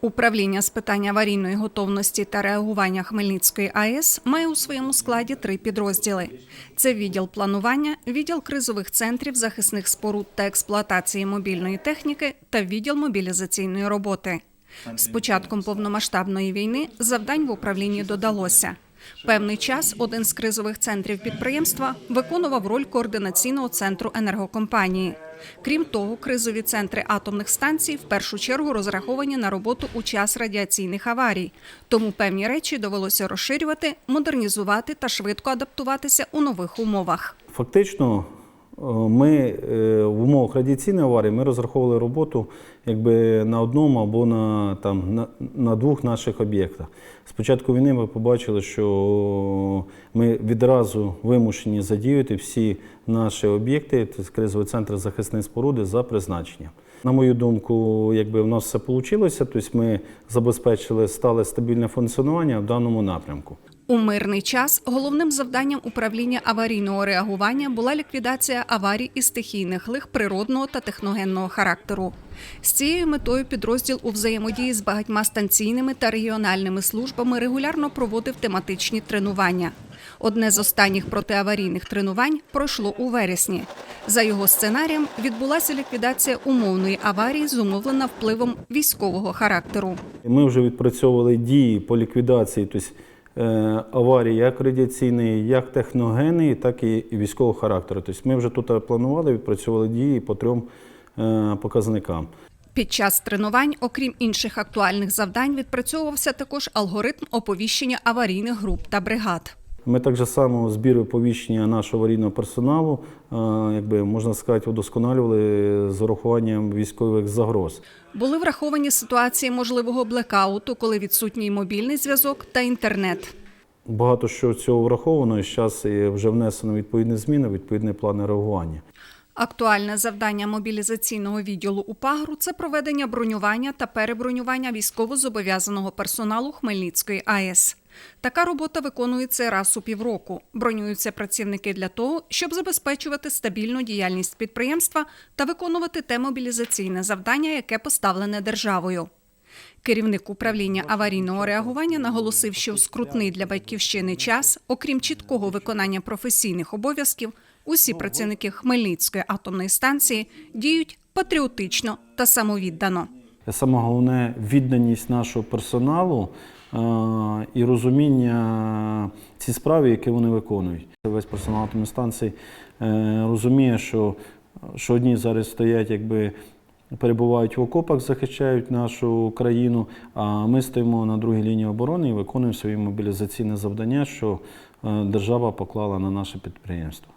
Управління з питань аварійної готовності та реагування Хмельницької АЕС має у своєму складі три підрозділи: це відділ планування, відділ кризових центрів, захисних споруд та експлуатації мобільної техніки та відділ мобілізаційної роботи. З початком повномасштабної війни завдань в управлінні додалося. Певний час один з кризових центрів підприємства виконував роль координаційного центру енергокомпанії. Крім того, кризові центри атомних станцій в першу чергу розраховані на роботу у час радіаційних аварій, тому певні речі довелося розширювати, модернізувати та швидко адаптуватися у нових умовах. Фактично, ми е, в умовах радіаційної аварії ми розраховували роботу якби на одному або на, там, на, на двох наших об'єктах. З початку війни ми побачили, що ми відразу вимушені задіяти всі наші об'єкти, тобто кризовий центр захисної споруди за призначенням. На мою думку, якби в нас все вийшло, тобто ми забезпечили стале стабільне функціонування в даному напрямку. У мирний час головним завданням управління аварійного реагування була ліквідація аварій і стихійних лих природного та техногенного характеру. З цією метою підрозділ у взаємодії з багатьма станційними та регіональними службами регулярно проводив тематичні тренування. Одне з останніх протиаварійних тренувань пройшло у вересні. За його сценарієм відбулася ліквідація умовної аварії, зумовлена впливом військового характеру. Ми вже відпрацьовували дії по ліквідації тобто, аварії як радіаційної, як техногенної, так і військового характеру. Тобто ми вже тут планували, відпрацьовували дії по трьом е, показникам. Під час тренувань, окрім інших актуальних завдань, відпрацьовувався також алгоритм оповіщення аварійних груп та бригад. Ми так же само збір оповіщення нашого аварійного персоналу, е, якби можна сказати, удосконалювали з урахуванням військових загроз. Були враховані ситуації можливого блекауту, коли відсутній мобільний зв'язок та інтернет. Багато що цього враховано, і зараз вже внесено відповідні зміни, відповідні плани реагування. Актуальне завдання мобілізаційного відділу УПАГРу – це проведення бронювання та перебронювання військовозобов'язаного персоналу Хмельницької АЕС. Така робота виконується раз у півроку. Бронюються працівники для того, щоб забезпечувати стабільну діяльність підприємства та виконувати те мобілізаційне завдання, яке поставлене державою. Керівник управління аварійного реагування наголосив, що скрутний для батьківщини час, окрім чіткого виконання професійних обов'язків, усі працівники Хмельницької атомної станції діють патріотично та самовіддано. Саме головне відданість нашого персоналу е, і розуміння ці справи, які вони виконують. Весь персонал атомної станції е, розуміє, що, що одні зараз стоять, якби перебувають в окопах, захищають нашу країну, а ми стоїмо на другій лінії оборони і виконуємо свої мобілізаційні завдання, що е, держава поклала на наше підприємство.